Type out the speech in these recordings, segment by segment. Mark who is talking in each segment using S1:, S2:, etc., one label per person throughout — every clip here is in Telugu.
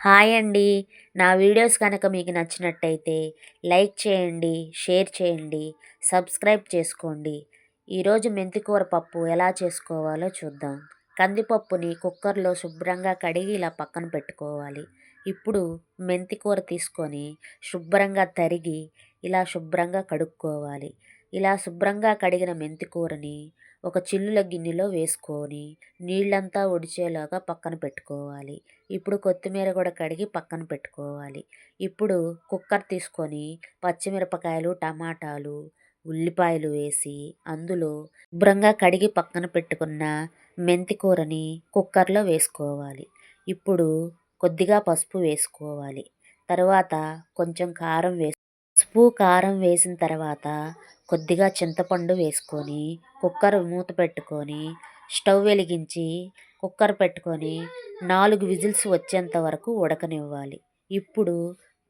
S1: హాయ్ అండి. నా వీడియోస్ కనుక మీకు నచ్చినట్టయితే లైక్ చేయండి షేర్ చేయండి సబ్స్క్రైబ్ చేసుకోండి. ఈరోజు మెంతికూర పప్పు ఎలా చేసుకోవాలో చూద్దాం. కందిపప్పుని కుక్కర్లో శుభ్రంగా కడిగి ఇలా పక్కన పెట్టుకోవాలి. ఇప్పుడు మెంతికూర తీసుకొని శుభ్రంగా తరిగి ఇలా శుభ్రంగా కడుక్కోవాలి. ఇలా శుభ్రంగా కడిగిన మెంతికూరని ఒక చిల్లుల గిన్నెలో వేసుకొని నీళ్ళంతా ఒడిచేలాగా పక్కన పెట్టుకోవాలి. ఇప్పుడు కొత్తిమీర కూడా కడిగి పక్కన పెట్టుకోవాలి. ఇప్పుడు కుక్కర్ తీసుకొని పచ్చిమిరపకాయలు టమాటాలు ఉల్లిపాయలు వేసి అందులో శుభ్రంగా కడిగి పక్కన పెట్టుకున్న మెంతి కూరని కుక్కర్లో వేసుకోవాలి. ఇప్పుడు కొద్దిగా పసుపు వేసుకోవాలి. తర్వాత కొంచెం కారం వేసి ఉప్పు కారం వేసిన తర్వాత కొద్దిగా చింతపండు వేసుకొని కుక్కర్ మూత పెట్టుకొని స్టవ్ వెలిగించి కుక్కర్ పెట్టుకొని నాలుగు విజిల్స్ వచ్చేంత వరకు ఉడకనివ్వాలి. ఇప్పుడు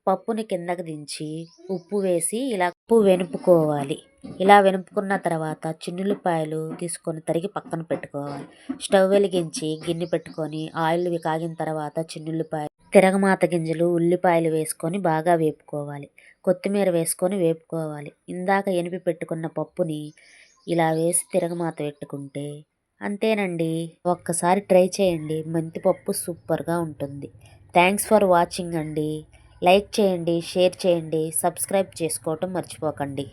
S1: పప్పుని కిందకు దించి ఉప్పు వేసి ఇలా ఉప్పు వెనుపుకోవాలి. ఇలా వెనుపుకున్న తర్వాత చిన్నులపాయలు తీసుకొని తరిగి పక్కన పెట్టుకోవాలి. స్టవ్ వెలిగించి గిన్నె పెట్టుకొని ఆయిల్ కాగిన తర్వాత చిన్నులపాయలు తిరగమాత గింజలు ఉల్లిపాయలు వేసుకొని బాగా వేపుకోవాలి. కొత్తిమీర వేసుకొని వేపుకోవాలి. ఇందాక ఎనిపి పెట్టుకున్న పప్పుని ఇలా వేసి తిరగమాత పెట్టుకుంటే అంతేనండి. ఒక్కసారి ట్రై చేయండి. మెంతిపప్పు సూపర్గా ఉంటుంది. థ్యాంక్స్ ఫర్ వాచింగ్ అండి. లైక్ చేయండి షేర్ చేయండి సబ్స్క్రైబ్ చేసుకోవటం మర్చిపోకండి.